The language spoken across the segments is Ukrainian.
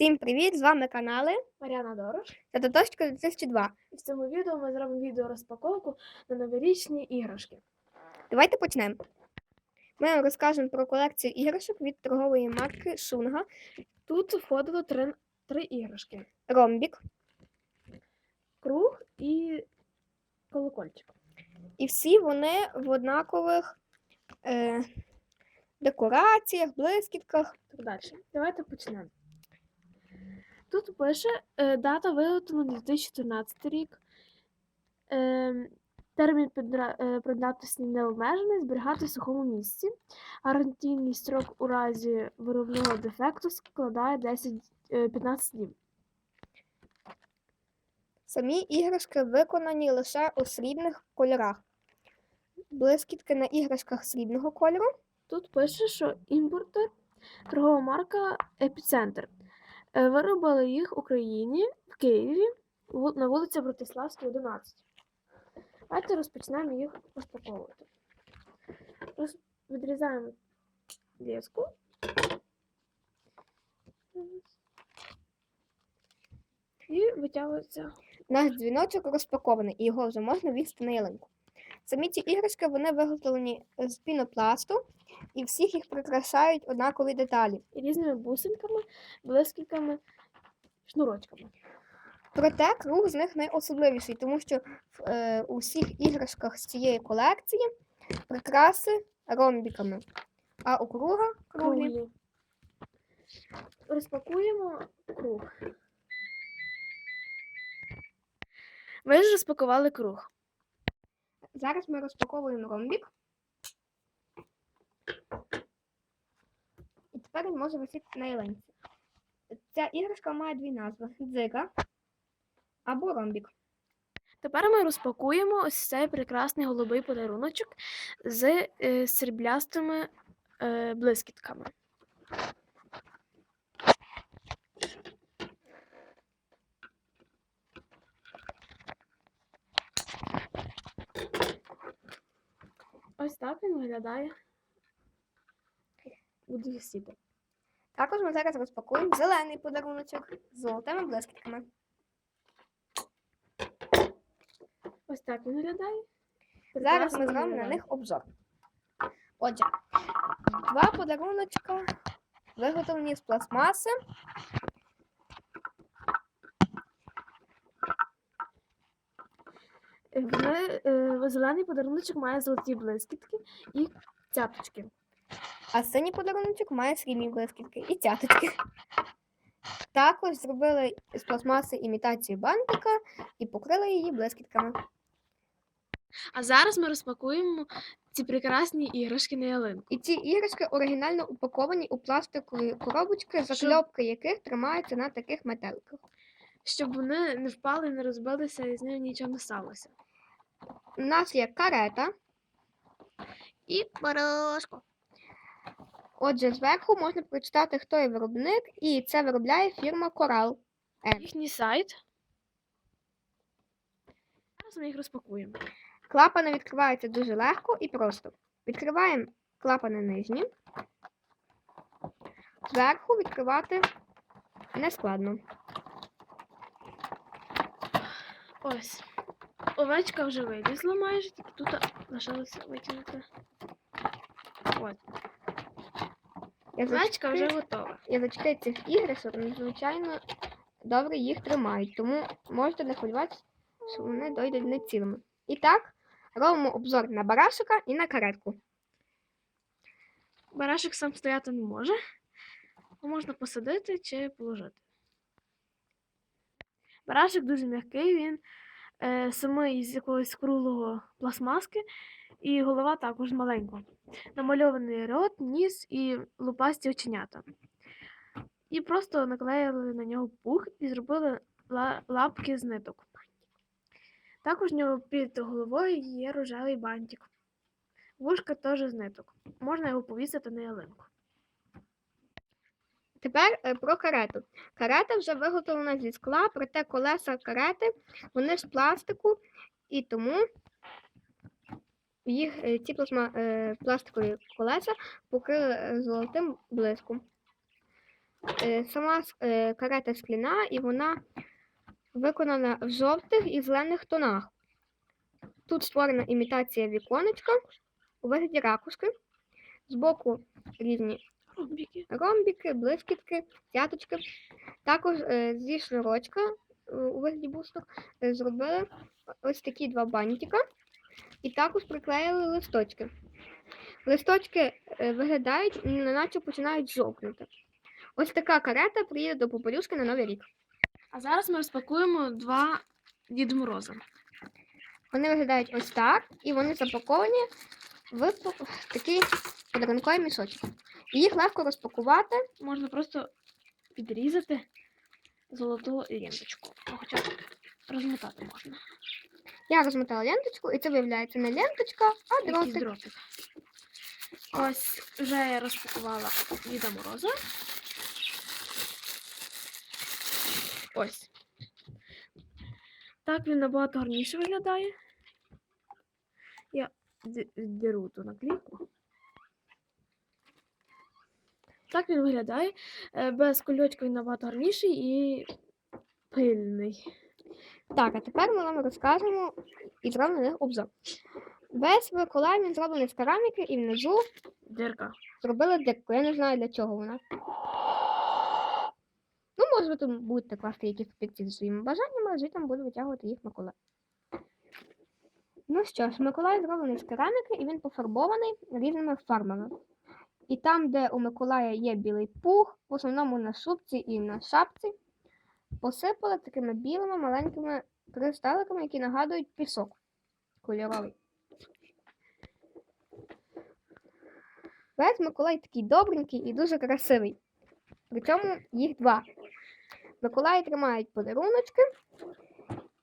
Всім привіт! З вами канали Мар'яна Дорош. та Таточка 2002. І в цьому відео ми зробимо відео розпаковку на новорічні іграшки. Давайте почнемо. Ми вам розкажемо про колекцію іграшок від торгової марки Шунга, Тут входило три, три іграшки: Ромбік. круг і колокольчик. І всі вони в однакових е, декораціях, блискітках. Так далі. Давайте почнемо. Тут пише е, дата виготовлення 2014 рік. Е, термін е, придатності не обмежений, зберігати в сухому місці. Гарантійний строк у разі виробного дефекту складає 10, е, 15 днів. Самі іграшки виконані лише у срібних кольорах. Блискітки на іграшках срібного кольору. Тут пише, що імпортер торгова марка Епіцентр. Е, Виробили їх в Україні в Києві на вулиці Братиславській, 11. Давайте розпочнемо їх розпаковувати. Роз... Відрізаємо леску. І витягується. Наш дзвіночок розпакований, і його вже можна вісти на ялинку. Самі ці іграшки вони виготовлені з пінопласту, і всіх їх прикрашають однакові деталі. різними бусинками, блискітками, шнурочками. Проте круг з них найособливіший, тому що в е, у всіх іграшках з цієї колекції прикраси ромбіками, а у круга круглі. Розпакуємо круг. Ви ж розпакували круг. Зараз ми розпаковуємо ромбік. І тепер він може висіти на ялинці. Ця іграшка має дві назви: дзига або ромбік. Тепер ми розпакуємо ось цей прекрасний голубий подаруночок з е, сріблястими е, блискітками. Ось так він виглядає. Буду висіти. Також ми зараз розпакуємо зелений подаруночок з золотими блискітками. Ось так він виглядає. Зараз ми зробимо на них обзор. Отже, два подаруночка виготовлені з пластмаси. Вони, е, зелений подаруночок має золоті блискітки і цяточки. А синій подаруночок має срібні блискітки і цяточки. Також зробили з пластмаси імітацію бантика і покрили її блискітками. А зараз ми розпакуємо ці прекрасні іграшки на ялинку. І ці іграшки оригінально упаковані у пластикові коробочки, закльопки яких тримаються на таких метеликах. Щоб вони не впали, не розбилися і з ними нічого не сталося. У нас є карета. І барашко. Отже, зверху можна прочитати, хто є виробник, і це виробляє фірма Coral. Їхній сайт. Зараз ми їх розпакуємо. Клапани відкриваються дуже легко і просто. Відкриваємо клапани нижні. Зверху відкривати нескладно. Ось. Овечка вже вилізла майже, тільки тут лишилося витягнути. От. Овечка вже готова. Язички цих іграшок надзвичайно добре їх тримають, тому можете не хвилюватися, що вони дойдуть не цілими. І так, робимо обзор на барашика і на каретку. Барашек сам стояти не може. Можна посадити чи положити. Барашек дуже м'який, він е, самий з якогось круглого пластмаски, і голова також маленька. Намальований рот, ніс і лупасті оченята. І просто наклеїли на нього пух і зробили лапки з ниток. Також в нього під головою є рожевий бантик. Вушка теж з ниток. Можна його повісити на ялинку. Тепер е, про карету. Карета вже виготовлена зі скла, проте колеса карети вони з пластику, і тому їх е, ці пластма, е, пластикові колеса покрили золотим блиском. сама карета скляна і вона виконана в жовтих і зелених тонах. Тут створена імітація віконечка у вигляді ракушки. Збоку різні Ромбіки. ромбіки, блискітки, цяточки. Також е, зі шнурочка е, у вигляді бусток е, зробили ось такі два бантика і також приклеїли листочки. Листочки виглядають, наче починають жовкнути. Ось така карета приїде до Попелюшки на Новий рік. А зараз ми розпакуємо два Дід Мороза. Вони виглядають ось так, і вони запаковані в такий подарунковий мішочок. Їх легко розпакувати. Можна просто підрізати золоту ленточку. Ну, Хоча розмотати можна. Я розмотала ленточку, і це виявляється не ленточка, а дротик. дротик. Ось вже я розпакувала Діда Мороза. Ось. Так він набагато гарніше виглядає. Я деру ту наклейку. Так він виглядає. Е, Без кульочка він набагато гарніший і пильний. Так, а тепер ми вам розкажемо і зробимо на них обзор. Весь Миколай він зроблений з кераміки і внизу Дирка. зробили дирку. Я не знаю для чого вона. Ну, може, ви тут будете класти якісь папірці зі своїми бажаннями, а звідти буде витягувати їх Миколай. Ну що ж, Миколай зроблений з кераміки і він пофарбований різними фарбами. І там, де у Миколая є білий пух, в основному на шубці і на шапці, посипали такими білими маленькими кристаликами, які нагадують пісок кольоровий. Весь Миколай такий добренький і дуже красивий. Причому їх два. Миколаї тримають подаруночки,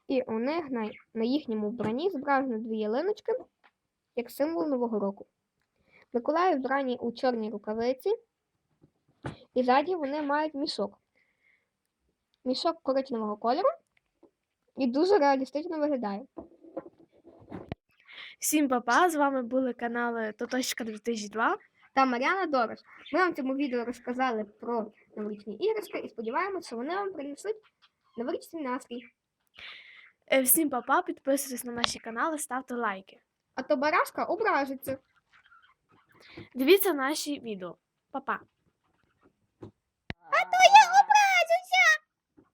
і у них на, на їхньому вбранні зображено дві ялиночки, як символ Нового року. Миколаї вбрані у чорній рукавиці, і ззаді вони мають мішок. Мішок коричневого кольору і дуже реалістично виглядає. Всім папа! З вами були канали Тоточка 2002. та Мар'яна Дорож. Ми вам в цьому відео розказали про новорічні іграшки і сподіваємося, що вони вам принесуть новорічний настрій. Е, Всім папа, підписуйтесь на наші канали, ставте лайки. А то барашка ображиться. Дивіться наші відео. Па-па!